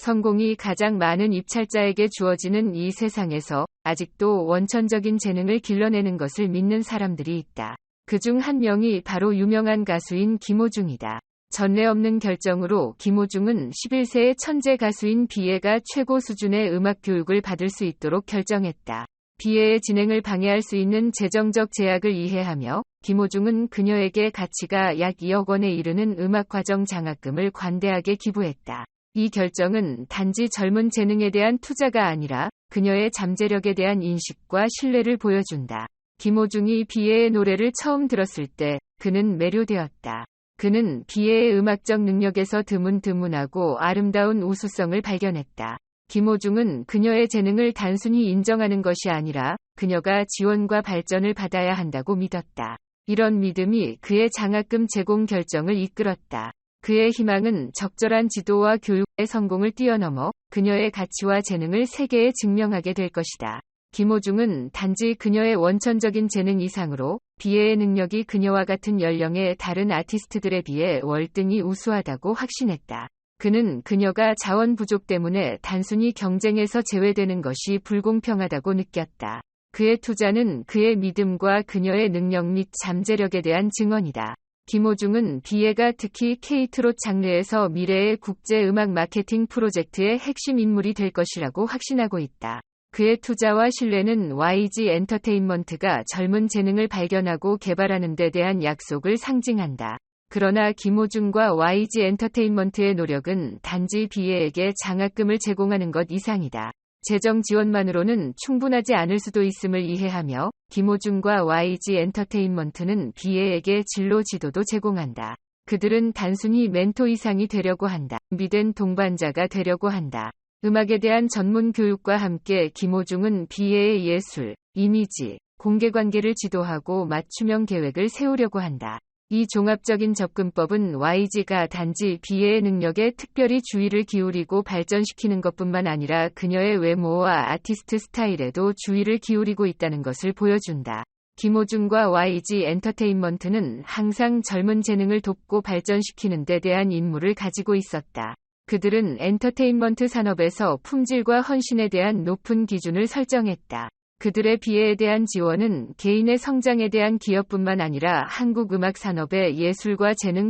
성공이 가장 많은 입찰자에게 주어지는 이 세상에서 아직도 원천적인 재능을 길러내는 것을 믿는 사람들이 있다. 그 중 한 명이 바로 유명한 가수인 김호중이다. 전례 없는 결정으로 김호중은 11세의 천재 가수인 비애가 최고 수준의 음악 교육을 받을 수 있도록 결정했다. 비애의 진행을 방해할 수 있는 재정적 제약을 이해하며 김호중은 그녀에게 가치가 약 2억 원에 이르는 음악과정 장학금을 관대하게 기부했다. 이 결정은 단지 젊은 재능에 대한 투자가 아니라 그녀의 잠재력에 대한 인식과 신뢰를 보여준다. 김호중이 비애의 노래를 처음 들었을 때 그는 매료되었다. 그는 비애의 음악적 능력에서 드문드문하고 아름다운 우수성을 발견했다. 김호중은 그녀의 재능을 단순히 인정하는 것이 아니라 그녀가 지원과 발전을 받아야 한다고 믿었다. 이런 믿음이 그의 장학금 제공 결정을 이끌었다. 그의 희망은 적절한 지도와 교육의 성공을 뛰어넘어 그녀의 가치와 재능을 세계에 증명하게 될 것이다. 김호중은 단지 그녀의 원천적인 재능 이상으로 비애의 능력이 그녀와 같은 연령의 다른 아티스트들에 비해 월등히 우수하다고 확신했다. 그는 그녀가 자원 부족 때문에 단순히 경쟁에서 제외되는 것이 불공평하다고 느꼈다. 그의 투자는 그의 믿음과 그녀의 능력 및 잠재력에 대한 증언이다. 김호중은 비애가 특히 케이트롯 장르에서 미래의 국제 음악 마케팅 프로젝트의 핵심 인물이 될 것이라고 확신하고 있다. 그의 투자와 신뢰는 YG 엔터테인먼트가 젊은 재능을 발견하고 개발하는 데 대한 약속을 상징한다. 그러나 김호중과 YG 엔터테인먼트의 노력은 단지 비애에게 장학금을 제공하는 것 이상이다. 재정 지원만으로는 충분하지 않을 수도 있음을 이해하며 김호중과 YG 엔터테인먼트는 비애에게 진로 지도도 제공한다. 그들은 단순히 멘토 이상이 되려고 한다. 준비된 동반자가 되려고 한다. 음악에 대한 전문 교육과 함께 김호중은 비애의 예술, 이미지, 공개관계를 지도하고 맞춤형 계획을 세우려고 한다. 이 종합적인 접근법은 YG가 단지 비애의 능력에 특별히 주의를 기울이고 발전시키는 것뿐만 아니라 그녀의 외모와 아티스트 스타일에도 주의를 기울이고 있다는 것을 보여준다. 김호중과 YG 엔터테인먼트는 항상 젊은 재능을 돕고 발전시키는 데 대한 임무를 가지고 있었다. 그들은 엔터테인먼트 산업에서 품질과 헌신에 대한 높은 기준을 설정했다. 그들의 비애에 대한 지원은 개인의 성장에 대한 기여뿐만 아니라 한국 음악 산업의 예술과 재능